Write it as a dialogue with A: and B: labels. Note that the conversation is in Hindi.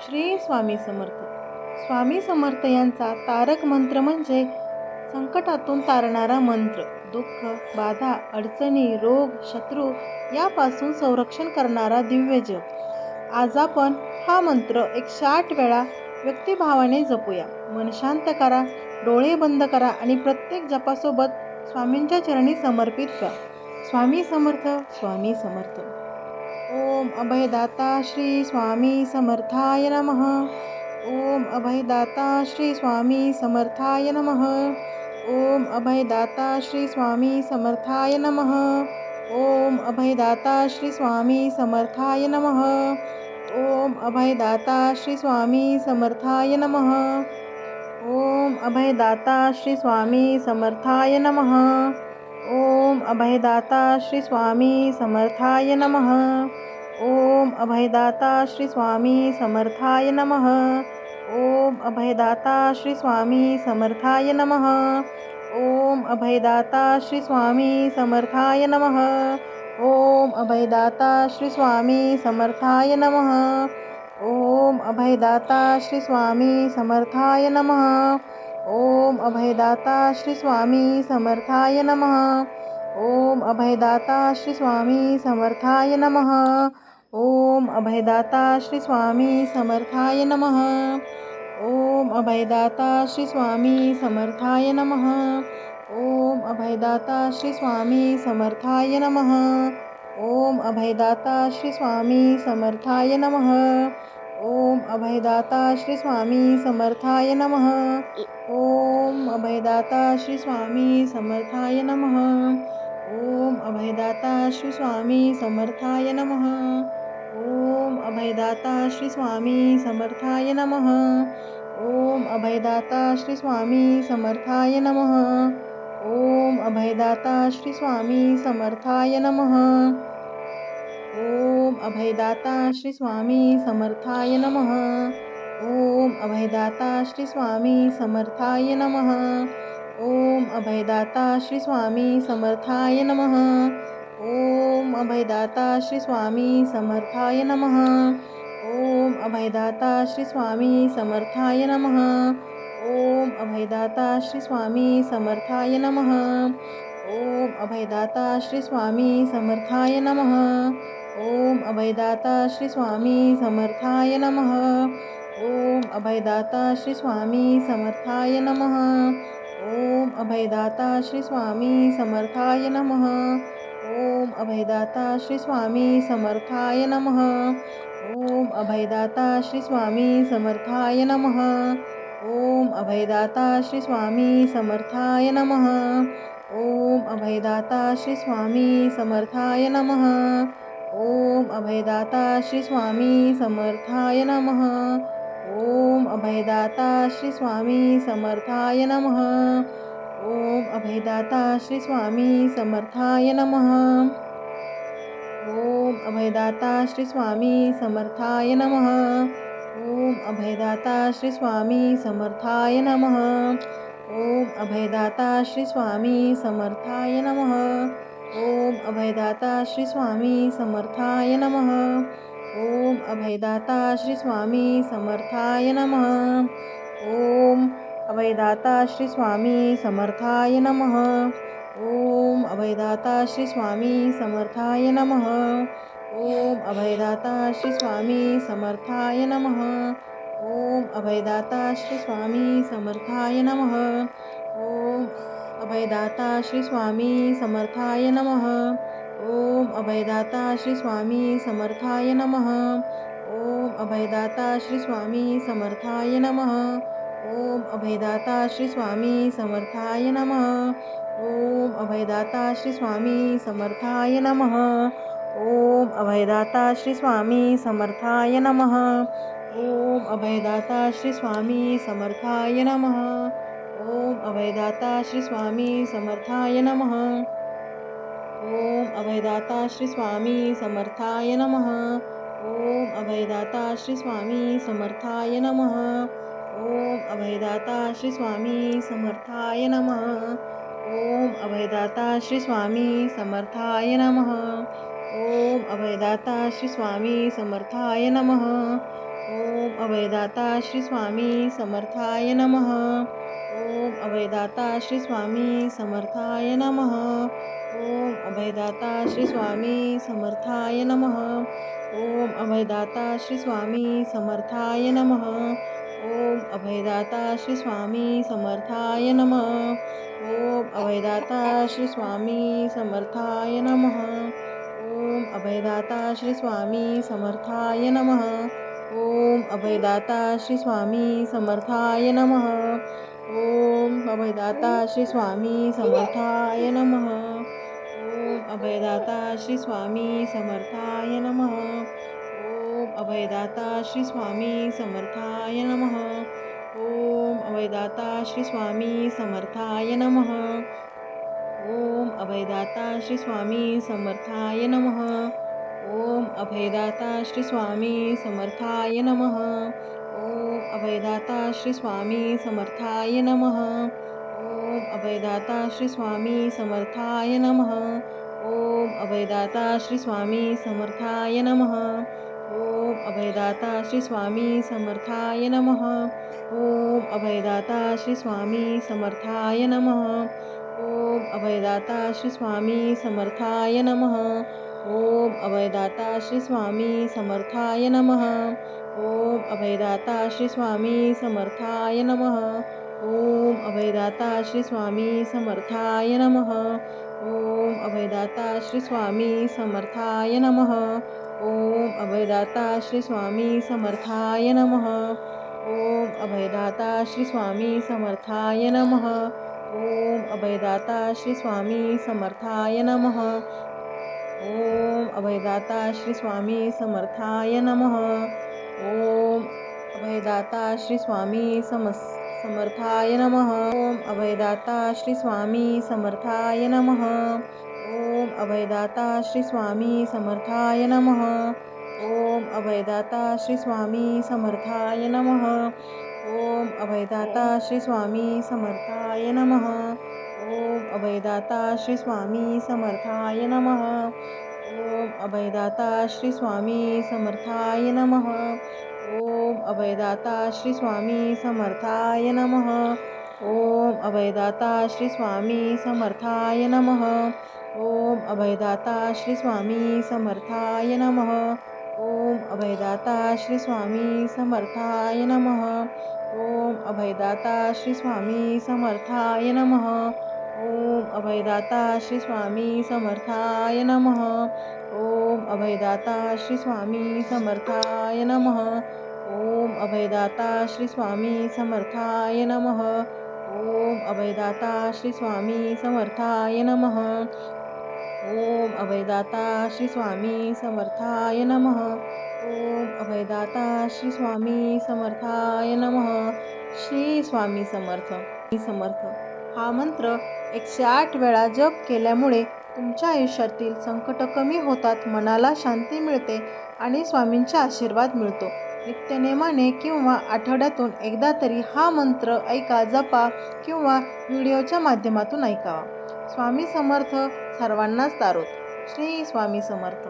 A: श्री स्वामी समर्थ. स्वामी समर्थ यांचा तारक मंत्र म्हणजे संकटातून तारणारा मंत्र. दुःख बाधा अडचणी रोग शत्रू यापासून संरक्षण करणारा दिव्य जप. आज आपण हा मंत्र एकशे आठ वेळा व्यक्तिभावाने जपूया. मन शांत करा डोळे बंद करा आणि प्रत्येक जपासोबत स्वामींच्या चरणी समर्पित करा. स्वामी समर्थ स्वामी समर्थ. ओम अभयदाता श्री स्वामी समर्थाय नमः। ओम अभयदाता श्री स्वामी समर्थाय नमः। ओम अभयदाता श्री स्वामी समर्थाय नमः। ओम अभयदाता श्री स्वामी समर्थाय नमः। ओम अभयदाता श्री स्वामी समर्थाय नमः। ओम अभयदाता श्री स्वामी समर्थाय नमः। ओम अभयदाता श्री स्वामी समर्थाय नमः। ओम अभयदाता श्री स्वामी समर्थाय नमः। ओम अभयदाता श्री स्वामी समर्थाय नमः। ओम अभयदाता श्री स्वामी समर्थाय नमः। ओम अभयदाता श्री स्वामी समर्थाय नमः। ओम अभयदाता श्री स्वामी समर्थाय नमः। ओम अभयदाता श्री स्वामी समर्थाय नमः। ओम अभयदाता श्री स्वामी समर्थाय नमः। ओम अभयदाता श्री स्वामी समर्थाय नमः। ओम अभयदाता श्री स्वामी समर्थाय नमः। ओम अभयदाता श्री स्वामी समर्थाय नमः। ओम अभयदाता श्री स्वामी समर्थाय नमः। ओम अभयदाता श्री स्वामी समर्थाय नमः। ओम अभयदाता श्री स्वामी समर्थाय नमः। ओम अभयदाता श्री स्वामी समर्थाय नमः। ओम अभयदाता श्री स्वामी समर्थाय नमः। ओम अभयदाता श्री स्वामी समर्थाय नमः। ओम अभयदाता श्री स्वामी समर्थाय नमः। ओम अभयदाता श्री स्वामी समर्थाय नमः। ओम अभयदाता श्री स्वामी समर्थाय नमः। ओम अभयदाता श्री स्वामी समर्थाय नमः। ओम अभयदाता श्री स्वामी समर्थाय नमः। ओम अभयदाता श्री स्वामी समर्थाय नमः। ओम अभयदाता श्री स्वामी समर्थाय नमः। ओम अभयदाता श्री स्वामी समर्थाय नमः। ओम अभयदाता श्री स्वामी समर्थाय नमः। ओम अभयदाता श्री स्वामी समर्थाय नमः। ओम अभयदाता श्री स्वामी समर्थाय नमः। ओम अभयदाता श्री स्वामी समर्थाय नमः। ओम अभयदाता श्री स्वामी समर्थाय नमः। ओम अभयदाता श्री स्वामी समर्थाय नमः। ओम अभयदाता श्री स्वामी समर्थाय नमः। ओम अभयदाता श्री स्वामी समर्थाय नमः। ओम अभयदाता श्री स्वामी समर्थाय नमः। ओम अभयदाता श्री स्वामी समर्थाय नमः। ओम अभयदाता श्री स्वामी समर्थाय नमः। ओम अभयदाता श्री स्वामी समर्थाय नमः। ओम अभयदाता श्री स्वामी समर्थाय नमः। ओम अभयदाता श्री स्वामी समर्थाय नमः। ओम अभयदाता श्री स्वामी समर्थाय नमः। ओम अभयदाता श्री स्वामी समर्थाय नमः। ओम अभयदाता श्री स्वामी समर्थाय नमः। ओम अभयदाता श्री स्वामी समर्थाय नमः। ओम अभयदाता श्री स्वामी समर्थाय नमः। ओम अभयदाता श्री स्वामी समर्थाय नमः। ओम अभयदाता श्री स्वामी समर्थाय नमः। ओम अभयदाता श्री स्वामी समर्थाय नमः। ओम अभयदाता श्री स्वामी समर्थाय नमः। ओम अभयदाता श्री स्वामी समर्थाय नमः। ओम अभयदाता श्री स्वामी समर्थाय नमः। ओम अभयदाता श्री स्वामी समर्थाय नमः। अभयदाता श्री स्वामी समर्थाय नमः। ओम अभयदाता श्री स्वामी समर्थाय नमः। ओम अभयदाता श्री स्वामी समर्थाय नमः। ओम अभयदाता श्री स्वामी समर्थाय नमः। ओम अभयदाता श्री स्वामी समर्थाय नमः। ओम अभयदाता श्री स्वामी समर्थाय नमः। ओम अभयदाता श्री स्वामी समर्थाय नमः। ओम अभयदाता श्री स्वामी समर्थाय नमः। ओम अभयदाता श्री स्वामी समर्थाय नमः। ओम अभयदाता श्री स्वामी समर्थाय नमः। ओम अभयदाता श्री स्वामी समर्थाय नमः। ओम अभयदाता श्री स्वामी समर्थाय नमः। ओम अभयदाता श्री स्वामी समर्थाय नमः। ओम अभयदाता श्री स्वामी समर्थाय नमः। ओम अभयदाता श्री स्वामी समर्थाय नमः। ओम अभयदाता श्री स्वामी समर्थाय नमः। ओम अभयदाता श्री स्वामी समर्थाय नमः। ओम अभयदाता श्री स्वामी समर्थाय नमः। ओम अभयदाता श्री स्वामी समर्थाय नमः। ओम अभयदाता श्री स्वामी समर्थाय नमः। ओम अभयदाता श्री स्वामी समर्थाय नमः। ओम अभयदाता श्री स्वामी समर्थाय नमः। ओम अभयदाता श्री स्वामी समर्थाय नमः। ओम अभयदाता श्री स्वामी समर्थाय नमः। ओम अभयदाता श्री स्वामी समर्थाय नमः। ओम अभयदाता श्री स्वामी समर्थाय नमः। ओम अभयदाता श्री स्वामी समर्थाय नमः। ओम अभयदाता श्री स्वामी समर्थाय नमः। ओम अभयदाता श्री स्वामी समर्थाय नमः। ओम अभयदाता श्री स्वामी समर्थाय नमः। ओम अभयदाता श्री स्वामी समर्थाय नमः। ओम अभयदाता श्री स्वामी समर्थाय नमः। ओम अभयदाता श्री स्वामी समर्थाय नमः। ओम अभयदाता श्री स्वामी समर्थाय नमः। ओम अभयदाता श्री स्वामी समस, समर्थाय नमः। ओम अभयदाता श्री स्वामी समर्थाय नमः। ओम अभयदाता श्री स्वामी समर्थाय नमः। ओम अभयदाता श्री स्वामी समर्थाय नमः। ओम अभयदाता श्री स्वामी समर्थाय नमः। ओम अभयदाता श्री स्वामी समर्थाय नमः। ओम अभयदाता श्री स्वामी समर्थाय नमः। ओम अभयदाता श्री स्वामी समर्थाय नमः। ओम अभयदाता श्री स्वामी समर्थाय नमः। ओम अभयदाता श्री स्वामी समर्थाय नमः। ओम अभयदाता श्री स्वामी समर्थाय नमः। ओम अभयदाता श्री स्वामी समर्थाय नमः। ओम अभयदाता श्री स्वामी समर्थाय नमः. ओम अभयदाता श्री स्वामी समर्थाय नमः. ओम अभयदाता श्री स्वामी समर्थाय नमः. ओम अभयदाता श्री स्वामी समर्थाय नमः. ओम अभयदाता श्री स्वामी समर्थाय नमः. ओम अभयदाता श्री स्वामी समर्थाय नमः. श्री स्वामी समर्थ. समर्थ. हा मंत्र एकशे आठ वेळा जप केल्यामुळे तुमच्या आयुष्यातील संकट कमी होतात मनाला शांती मिळते आणि स्वामींचा आशीर्वाद मिळतो. नित्यनेमाने किंवा आठवड्यातून एकदा तरी हा मंत्र ऐका जपा किंवा व्हिडिओच्या माध्यमातून ऐकावा. स्वामी समर्थ सर्वांनाच तारोत. श्री स्वामी समर्थ.